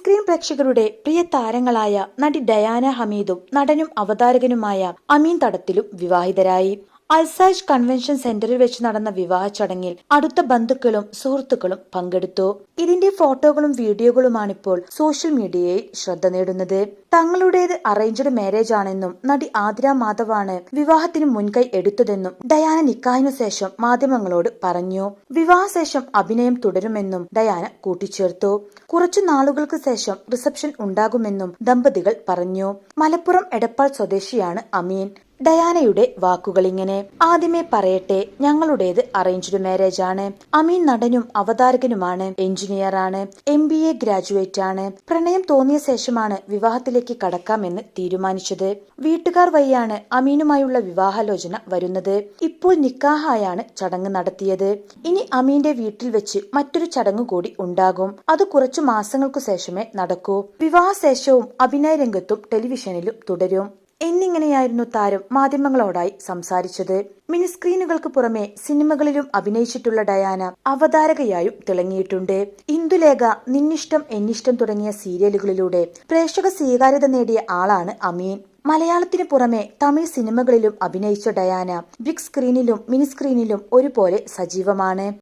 Mini screen പ്രേക്ഷകരുടെ പ്രിയ താരങ്ങളായ നടി ഡയാന ഹമീദും നടനും അവതാരകനുമായ അമീൻ തടത്തിലും വിവാഹിതരായി. അൽസാജ് കൺവെൻഷൻ സെന്ററിൽ വെച്ച് നടന്ന വിവാഹ ചടങ്ങിൽ അടുത്ത ബന്ധുക്കളും സുഹൃത്തുക്കളും പങ്കെടുത്തു. ഇതിന്റെ ഫോട്ടോകളും വീഡിയോകളുമാണിപ്പോൾ സോഷ്യൽ മീഡിയയിൽ ശ്രദ്ധ നേടുന്നത്. തങ്ങളുടേത് അറേഞ്ച്ഡ് മാരേജ് ആണെന്നും നടി ആതിര മാധവാണ് വിവാഹത്തിന് മുൻകൈ എടുത്തതെന്നും ഡയാന നിക്കാഹിനു ശേഷം മാധ്യമങ്ങളോട് പറഞ്ഞു. വിവാഹശേഷം അഭിനയം തുടരുമെന്നും ഡയാന കൂട്ടിച്ചേർത്തു. കുറച്ചു നാളുകൾക്ക് ശേഷം റിസപ്ഷൻ ഉണ്ടാകുമെന്നും ദമ്പതികൾ പറഞ്ഞു. മലപ്പുറം എടപ്പാൾ സ്വദേശിയാണ് അമീൻ. ഡയാനയുടെ വാക്കുകളിങ്ങനെ ആദ്യമേ പറയട്ടെ ഞങ്ങളുടേത് അറേഞ്ച്ഡ് മാരേജ് ആണ്. അമീൻ നടനും അവതാരകനുമാണ് എഞ്ചിനീയർ ആണ് എം ബി എ ഗ്രാജുവേറ്റ് ആണ്. പ്രണയം തോന്നിയ ശേഷമാണ് വിവാഹത്തിലേക്ക് കടക്കാമെന്ന് തീരുമാനിച്ചത്. വീട്ടുകാർ വഴിയാണ് അമീനുമായുള്ള വിവാഹാലോചന വരുന്നത്. ഇപ്പോൾ നിക്കാഹായാണ് ചടങ്ങ് നടത്തിയത്. ഇനി അമീന്റെ വീട്ടിൽ വെച്ച് മറ്റൊരു ചടങ്ങ് കൂടി ഉണ്ടാകും. അത് കുറച്ചു മാസങ്ങൾക്കു ശേഷമേ നടക്കൂ. വിവാഹശേഷവും അഭിനയ രംഗത്തും ടെലിവിഷനിലും തുടരും. എന്നിങ്ങനെയായിരുന്നു താരം മാധ്യമങ്ങളോടായി സംസാരിച്ചത്. മിനിസ്ക്രീനുകൾക്ക് പുറമെ സിനിമകളിലും അഭിനയിച്ചിട്ടുള്ള ഡയാന അവതാരകയായും തിളങ്ങിയിട്ടുണ്ട്. ഇന്ദുലേഖ നിന്നിഷ്ടം എന്നിഷ്ടം തുടങ്ങിയ സീരിയലുകളിലൂടെ പ്രേക്ഷക സ്വീകാര്യത നേടിയ ആളാണ് അമീൻ. മലയാളത്തിന് പുറമെ തമിഴ് സിനിമകളിലും അഭിനയിച്ച ഡയാന ബിഗ് സ്ക്രീനിലും മിനി സ്ക്രീനിലും ഒരുപോലെ സജീവമാണ്.